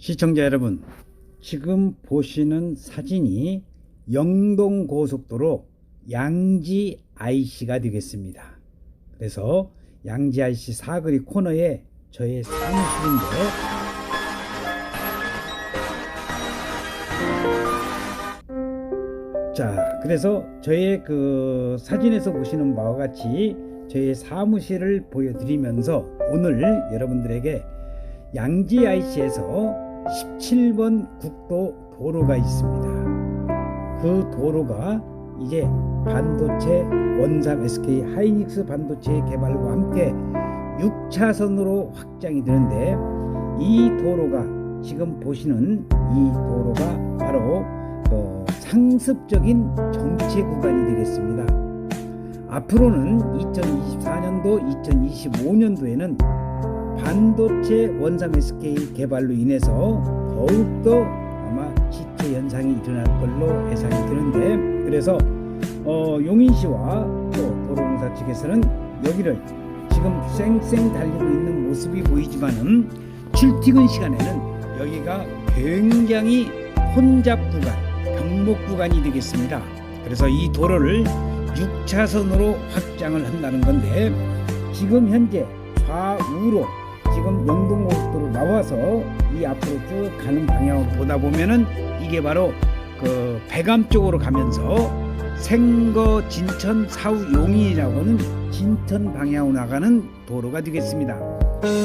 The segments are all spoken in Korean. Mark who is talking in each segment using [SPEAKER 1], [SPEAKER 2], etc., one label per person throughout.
[SPEAKER 1] 시청자 여러분, 지금 보시는 사진이 영동 고속도로 양지 IC가 되겠습니다. 그래서 양지 IC 사거리 코너에 저의 사무실인데 자, 그래서 저의 그 사진에서 보시는 바와 같이 저의 사무실을 보여드리면서 오늘 여러분들에게 양지 IC에서 17번 국도 도로가 있습니다. 그 도로가 이제 반도체 원삼 SK 하이닉스 반도체 개발과 함께 6차선으로 확장이 되는데 이 도로가 지금 보시는 이 도로가 바로 어, 상습적인 정체 구간이 되겠습니다. 앞으로는 2024년도, 2025년도에는 반도체 원삼 SK 개발로 인해서 더욱더 아마 지체 현상이 일어날 걸로 예상이 되는데 그래서 어, 용인시와 또 도로공사 측에서는 여기를 지금 쌩쌩 달리고 있는 모습이 보이지만은 출퇴근 시간에는 여기가 굉장히 혼잡 구간, 병목 구간이 되겠습니다. 그래서 이 도로를 6차선으로 확장을 한다는 건데 지금 현재 좌우로 지금 영동고속도로 나와서 이 앞으로 쭉 가는 방향을 보다 보면은 이게 바로 그 배감 쪽으로 가면서 생거 진천 사우 용인이라고는 진천 방향으로 나가는 도로가 되겠습니다.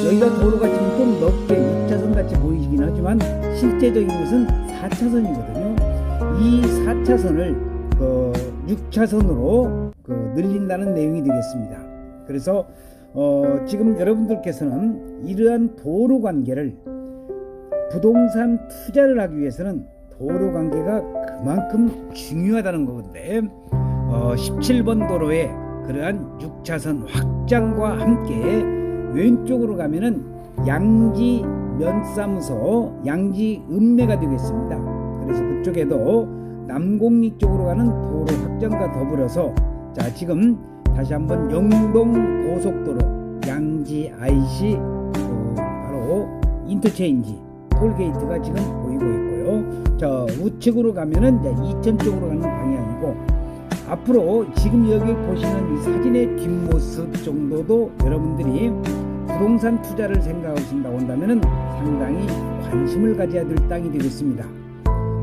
[SPEAKER 1] 여기가 도로가 지금 좀 넓게 6차선 같이 보이긴 하지만 실제적인 것은 4차선이거든요. 이 4차선을 그 6차선으로 그 늘린다는 내용이 되겠습니다. 그래서 어 지금 여러분들께서는 이러한 도로 관계를 부동산 투자를 하기 위해서는 도로 관계가 그만큼 중요하다는 건데 어 17번 도로에 그러한 6차선 확장과 함께 왼쪽으로 가면은 양지 면사무소 양지 읍내가 되겠습니다. 그래서 그쪽에도 남곡리 쪽으로 가는 도로 확장과 더불어서 자 지금 다시 한번 영동 고속도로 양지 IC 그 바로 인터체인지 톨게이트가 지금 보이고 있고요. 저 우측으로 가면은 이제 이천 쪽으로 가는 방향이고 앞으로 지금 여기 보시는 이 사진의 뒷모습 정도도 여러분들이 부동산 투자를 생각하신다고 한다면은 상당히 관심을 가져야 될 땅이 되겠습니다.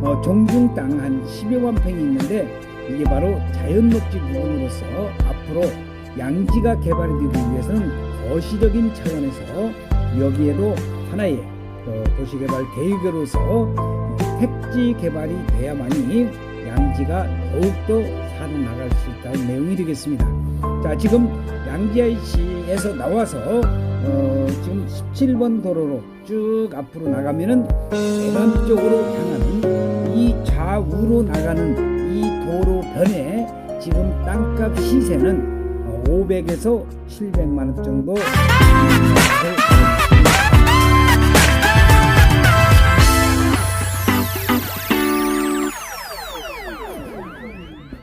[SPEAKER 1] 어, 종중 땅 한 10여만 평이 있는데 이게 바로 자연 녹지 부분으로서 앞으로 양지가 개발이 되기 위해서는 거시적인 차원에서 여기에도 하나의 어, 도시개발 계획으로서 택지 개발이 돼야만이 양지가 더욱더 살아나갈 수 있다는 내용이 되겠습니다. 자 지금 양지IC에서 나와서 어, 지금 17번 도로로 쭉 앞으로 나가면은 대남 쪽으로 향하는 이 좌우로 나가는 이 도로 변에 지금 땅값 시세는 500에서 700만 원 정도.